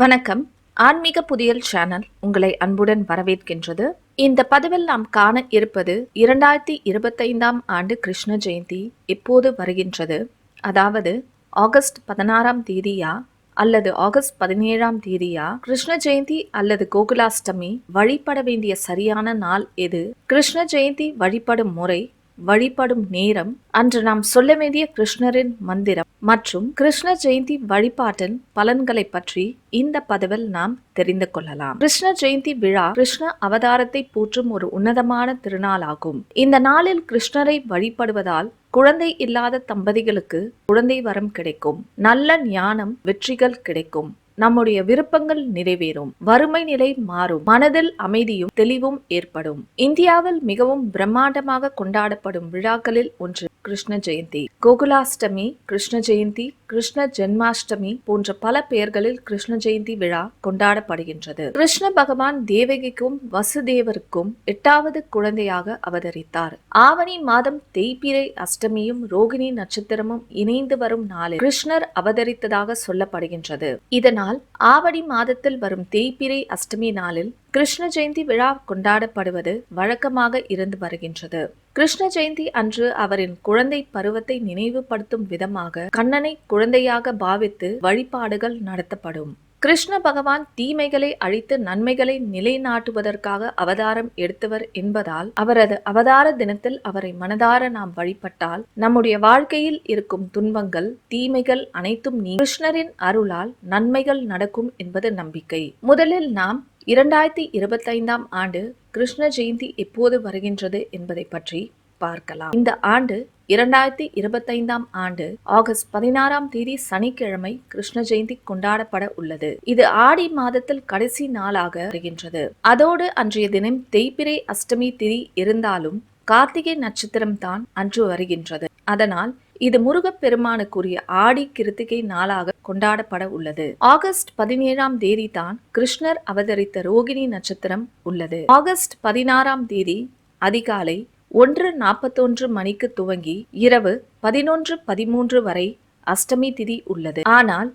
வணக்கம். ஆன்மீக புதியல் சேனல் உங்களை அன்புடன் வரவேற்கின்றது. இந்த பதிவில் நாம் காண இருப்பது இரண்டாயிரத்தி இருபத்தைந்தாம் ஆண்டு கிருஷ்ண ஜெயந்தி எப்போது வருகின்றது? அதாவது ஆகஸ்ட் பதினாறாம் தேதியா அல்லது ஆகஸ்ட் பதினேழாம் தேதியா? கிருஷ்ண ஜெயந்தி அல்லது கோகுலாஷ்டமி வழிபட வேண்டிய சரியான நாள் எது? கிருஷ்ண ஜெயந்தி வழிபடும் முறை வழிபடும் நேரம் அன்று நாம் சொல்ல வேண்டிய கிருஷ்ணரின் மந்திரம். மற்றும் கிருஷ்ண ஜெயந்தி வழிபாட்டின் பலன்களை பற்றி இந்த பதிவில் நாம் தெரிந்து கொள்ளலாம். கிருஷ்ண ஜெயந்தி விழா கிருஷ்ண அவதாரத்தை போற்றும் ஒரு உன்னதமான திருநாளாகும். இந்த நாளில் கிருஷ்ணரை வழிபடுவதால் குழந்தை இல்லாத தம்பதிகளுக்கு குழந்தை வரம் கிடைக்கும். நல்ல ஞானம் வெற்றிகள் கிடைக்கும். நம்முடைய விருப்பங்கள் நிறைவேறும் வறுமை நிலை மாறும் மனதில் அமைதியும் தெளிவும் ஏற்படும். இந்தியாவில் மிகவும் பிரம்மாண்டமாக கொண்டாடப்படும் விழாக்களில் ஒன்று கிருஷ்ண ஜெயந்தி. கோகுலாஷ்டமி கிருஷ்ண ஜெயந்தி கிருஷ்ண ஜென்மாஷ்டமி போன்ற பல பெயர்களில் கிருஷ்ண ஜெயந்தி விழா கொண்டாடப்படுகின்றது. கிருஷ்ண பகவான் தேவகிக்கும் வசுதேவருக்கும் எட்டாவது குழந்தையாக அவதரித்தார். ஆவணி மாதம் தேய்பிரை அஷ்டமியும் ரோகிணி நட்சத்திரமும் இணைந்து வரும் நாளில் கிருஷ்ணர் அவதரித்ததாக சொல்லப்படுகின்றது. இதனால் ஆவணி மாதத்தில் வரும் தேய்பிரை அஷ்டமி நாளில் கிருஷ்ண ஜெயந்தி விழா கொண்டாடப்படுவது வழக்கமாக இருந்து வருகின்றது. கிருஷ்ண ஜெயந்தி அன்று அவரின் குழந்தை பருவத்தை நினைவுபடுத்தும் விதமாக கண்ணனை குழந்தையாக பாவித்து வழிபாடுகள் நடத்தப்படும். கிருஷ்ண பகவான் தீமைகளை அழித்து நன்மைகளை நிலைநாட்டுவதற்காக அவதாரம் எடுத்தவர் என்பதால் அவரது அவதார தினத்தில் அவரை மனதார நாம் வழிபட்டால் நம்முடைய வாழ்க்கையில் இருக்கும் துன்பங்கள் தீமைகள் அனைத்தும் நீ கிருஷ்ணரின் அருளால் நன்மைகள் நடக்கும் என்பது நம்பிக்கை. முதலில் நாம் இரண்டாயிரத்தி இருபத்தைந்தாம் ஆண்டு கிருஷ்ண ஜெயந்தி எப்போது வருகின்றது என்பதை பற்றி பார்க்கலாம். இந்த ஆண்டு இரண்டாயிரத்தி இருபத்தைந்தாம் ஆண்டு ஆகஸ்ட் பதினாறாம் தேதி சனிக்கிழமை கிருஷ்ண ஜெயந்தி கொண்டாடப்பட உள்ளது. இது ஆடி மாதத்தில் கடைசி நாளாக வருகின்றது. அதோடு அன்றைய தினம் தேய்பிரை அஷ்டமி திதி இருந்தாலும் கார்த்திகை நட்சத்திரம் தான் அன்று வருகின்றது. அதனால் இது முருகப்பெருமானுக்குரிய ஆடி கிருத்திகை நாளாக கொண்டாடப்பட உள்ளது. ஆகஸ்ட் பதினேழாம் தேதி தான் கிருஷ்ணர் அவதரித்த ரோகிணி நட்சத்திரம் உள்ளது. ஆகஸ்ட் பதினாறாம் தேதி அதிகாலை ஒன்று நாற்பத்தொன்று மணிக்கு துவங்கி இரவு பதினொன்று பதிமூன்று வரை அஷ்டமி திதி உள்ளது. ஆனால்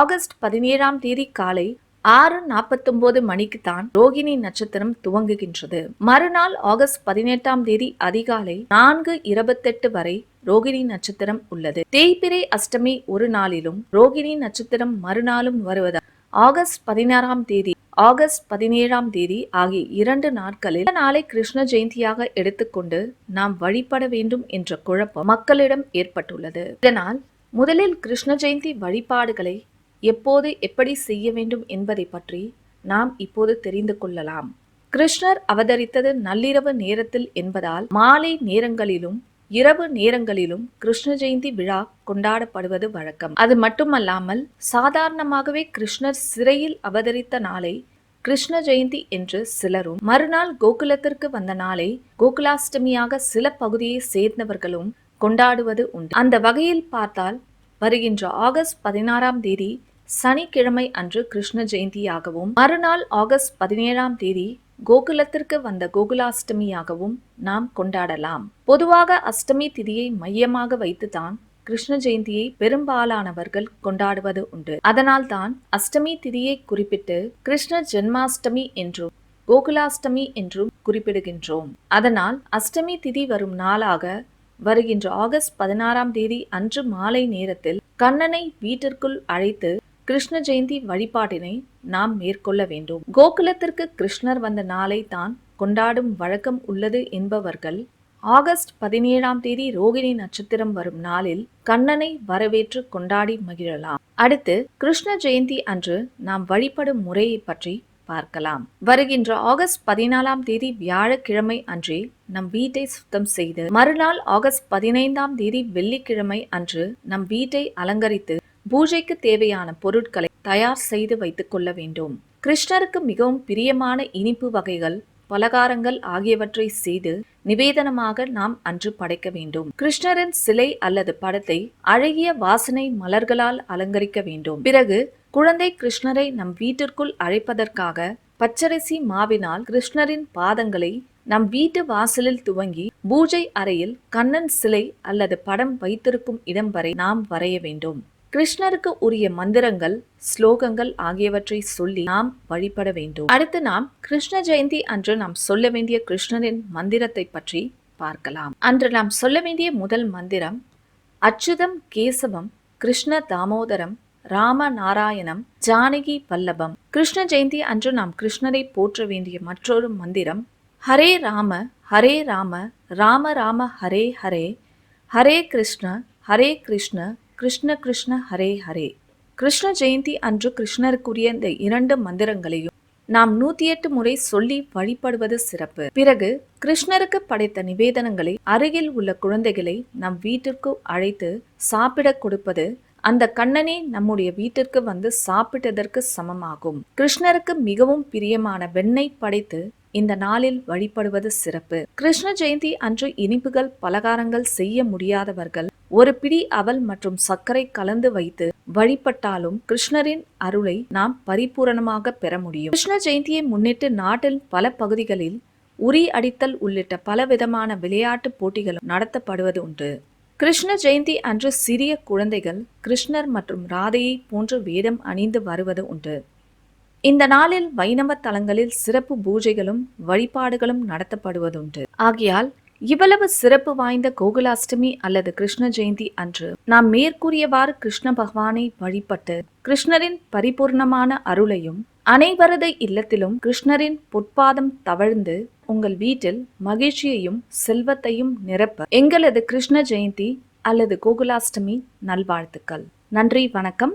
ஆகஸ்ட் பதினேழாம் தேதி காலை ஆறு நாற்பத்தொன்பது மணிக்கு தான் ரோகிணி நட்சத்திரம் துவங்குகின்றது. மறுநாள் ஆகஸ்ட் பதினெட்டாம் தேதி அதிகாலை நான்கு இருபத்தெட்டு வரை ரோகிணி நட்சத்திரம் உள்ளது. தேய்பிரை அஷ்டமி ஒரு நாளிலும் ரோகிணி நட்சத்திரம் மறுநாளும் வருவதால் ஆகஸ்ட் பதினாறாம் தேதி ஆகஸ்ட் பதினேழாம் தேதி ஆகிய இரண்டு நாட்களில் நாளை கிருஷ்ண ஜெயந்தியாக எடுத்துக்கொண்டு நாம் வழிபட வேண்டும் என்ற குழப்பம் மக்களிடம் ஏற்பட்டுள்ளது. இதனால் முதலில் கிருஷ்ண ஜெயந்தி வழிபாடுகளை எப்போது எப்படி செய்ய வேண்டும் என்பதை பற்றி நாம் இப்போது தெரிந்து கொள்ளலாம். கிருஷ்ணர் அவதரித்தது நள்ளிரவு நேரத்தில் என்பதால் மாலை நேரங்களிலும் இரவு நேரங்களிலும் கிருஷ்ண ஜெயந்தி விழா கொண்டாடப்படுவது வழக்கம். அது மட்டுமல்லாமல் சாதாரணமாகவே கிருஷ்ணர் சிறையில் அவதரித்த நாளை கிருஷ்ண ஜெயந்தி என்று சிலரும் மறுநாள் கோகுலத்திற்கு வந்த நாளை கோகுலாஷ்டமியாக சில பகுதியை சேர்ந்தவர்களும் கொண்டாடுவது உண்டு. அந்த வகையில் பார்த்தால் வருகின்ற ஆகஸ்ட் பதினாறாம் தேதி சனிக்கிழமை அன்று கிருஷ்ண ஜெயந்தியாகவும் மறுநாள் ஆகஸ்ட் பதினேழாம் தேதி கோகுலத்திற்கு வந்த கோகுலாஷ்டமியாகவும் நாம் கொண்டாடலாம். பொதுவாக அஷ்டமி திதியை மையமாக வைத்துதான் கிருஷ்ண ஜெயந்தியை பெரும்பாலானவர்கள் கொண்டாடுவது உண்டு. அதனால்தான் அஷ்டமி திதியை குறிப்பிட்டு கிருஷ்ண ஜென்மாஷ்டமி என்றும் கோகுலாஷ்டமி என்றும் குறிப்பிடுகின்றோம். அதனால் அஷ்டமி திதி வரும் நாளாக வருகின்ற ஆகஸ்ட் பதினாறாம் தேதி அன்று மாலை நேரத்தில் கண்ணனை வீட்டிற்குள் அழைத்து கிருஷ்ண ஜெயந்தி வழிபாட்டினை நாம் மேற்கொள்ள வேண்டும். கோகுலத்திற்கு கிருஷ்ணர் வந்த நாளை தான் கொண்டாடும் வழக்கம் உள்ளது என்பவர்கள் ஆகஸ்ட் பதினேழாம் தேதி ரோகிணி நட்சத்திரம் வரும் நாளில் கண்ணனை வரவேற்று கொண்டாடி மகிழலாம். அடுத்து கிருஷ்ண ஜெயந்தி அன்று நாம் வழிபடும் முறையை பற்றி பார்க்கலாம். வருகின்ற ஆகஸ்ட் பதினாலாம் தேதி வியாழக்கிழமை அன்றே நம் வீட்டை சுத்தம் செய்து மறுநாள் ஆகஸ்ட் பதினைந்தாம் தேதி வெள்ளிக்கிழமை அன்று நம் வீட்டை அலங்கரித்து பூஜைக்கு தேவையான பொருட்களை தயார் செய்து வைத்துக் கொள்ள வேண்டும். கிருஷ்ணருக்கு மிகவும் பிரியமான இனிப்பு வகைகள் பலகாரங்கள் ஆகியவற்றை செய்து நிவேதனமாக நாம் அன்று படைக்க வேண்டும். கிருஷ்ணரின் சிலை அல்லது படத்தை அழகிய வாசனை மலர்களால் அலங்கரிக்க வேண்டும். பிறகு குழந்தை கிருஷ்ணரை நம் வீட்டிற்குள் அழைப்பதற்காக பச்சரிசி மாவினால் கிருஷ்ணரின் பாதங்களை நம் வீட்டு வாசலில் துவங்கி பூஜை அறையில் கண்ணன் சிலை அல்லது படம் வைத்திருக்கும் இடம் வரை நாம் வரைய வேண்டும். கிருஷ்ணருக்கு உரிய மந்திரங்கள் ஸ்லோகங்கள் ஆகியவற்றை சொல்லி நாம் வழிபட வேண்டும். அடுத்து நாம் கிருஷ்ண ஜெயந்தி அன்று நாம் சொல்ல வேண்டிய கிருஷ்ணரின் மந்திரத்தை பற்றி பார்க்கலாம். அன்று நாம் சொல்ல வேண்டிய முதல் மந்திரம் அச்சுதம் கேசவம் கிருஷ்ண தாமோதரம் ராம நாராயணம் ஜானகி பல்லபம். கிருஷ்ண ஜெயந்தி அன்று நாம் கிருஷ்ணரை போற்ற வேண்டிய மற்றொரு மந்திரம் ஹரே ராம ஹரே ராம ராம ராம ஹரே ஹரே ஹரே கிருஷ்ண ஹரே கிருஷ்ண கிருஷ்ண கிருஷ்ண ஹரே ஹரே. கிருஷ்ண ஜெயந்தி அன்று கிருஷ்ணருக்குரிய இந்த இரண்டு மந்திரங்களையும் நாம் நூத்தி எட்டு முறை சொல்லி வழிபடுவது சிறப்பு. பிறகு கிருஷ்ணருக்கு படைத்த நிவேதனங்களை அருகில் உள்ள குழந்தைகளை நம் வீட்டிற்கு அழைத்து சாப்பிடக் கொடுப்பது அந்த கண்ணனே நம்முடைய வீட்டிற்கு வந்து சாப்பிட்டதற்கு சமமாகும். கிருஷ்ணருக்கு மிகவும் பிரியமான வெண்ணை படைத்து இந்த நாளில் வழிபடுவது சிறப்பு. கிருஷ்ண ஜெயந்தி அன்று இனிப்புகள் பலகாரங்கள் செய்ய முடியாதவர்கள் ஒரு பிடி அவல் மற்றும் சர்க்கரை கலந்து வைத்து வழிபட்டாலும் கிருஷ்ணரின் அருளை நாம் பரிபூரணமாக பெற முடியும். கிருஷ்ண ஜெயந்தியை முன்னிட்டு நாட்டில் பல பகுதிகளில் உரி அடித்தல் உள்ளிட்ட பலவிதமான விளையாட்டு போட்டிகளும் நடத்தப்படுவது உண்டு. கிருஷ்ண ஜெயந்தி அன்று சிறிய குழந்தைகள் கிருஷ்ணர் மற்றும் ராதையை போன்று வேடம் அணிந்து வருவது உண்டு. இந்த நாளில் வைணவ தலங்களில் சிறப்பு பூஜைகளும் வழிபாடுகளும் நடத்தப்படுவதுண்டு. ஆகையால் இவ்வளவு சிறப்பு வாய்ந்த கோகுலாஷ்டமி அல்லது கிருஷ்ண ஜெயந்தி அன்று நாம் மேற்கூறியவாறு கிருஷ்ண பகவானை வழிபட்டு கிருஷ்ணரின் பரிபூர்ணமான அருளையும் அனைவரது இல்லத்திலும் கிருஷ்ணரின் பொற்பாதம் தவழ்ந்து உங்கள் வீட்டில் மகிழ்ச்சியையும் செல்வத்தையும் நிரப்ப எங்களது கிருஷ்ண ஜெயந்தி அல்லது கோகுலாஷ்டமி நல்வாழ்த்துக்கள். நன்றி வணக்கம்.